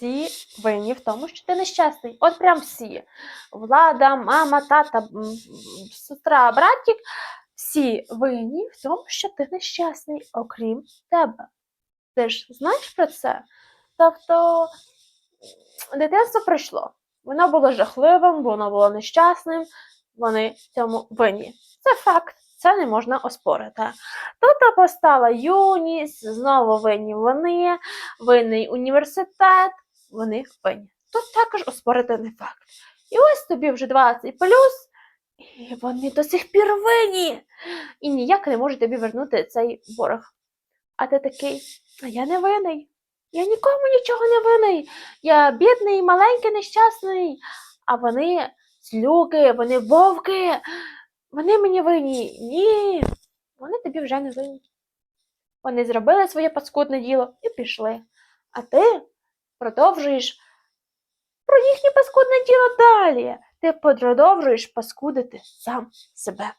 всі винні в тому, що ти нещасний. От прям всі. Влада, мама, тата, сестра, братик. Всі винні в тому, що ти нещасний, окрім тебе. Ти ж знаєш про це? Тобто дитинство пройшло. Воно було жахливим, воно було нещасним, вони в цьому винні. Це факт, це не можна оспорити. Тут постала юність, знову винні вони, винний університет, вони винні. Тут також оспорити факт. І ось тобі вже 20 плюс, і вони до сих пір винні. І ніяк не можуть тобі вернути цей борг. А ти такий, а я не винний. Я нікому нічого не винний. Я бідний, маленький, нещасний. А вони злюки, вони вовки, вони мені винні. Ні, вони тобі вже не винні. Вони зробили своє паскудне діло і пішли. А ти продовжуєш про їхнє паскудне діло далі. Ти продовжуєш паскудити сам себе.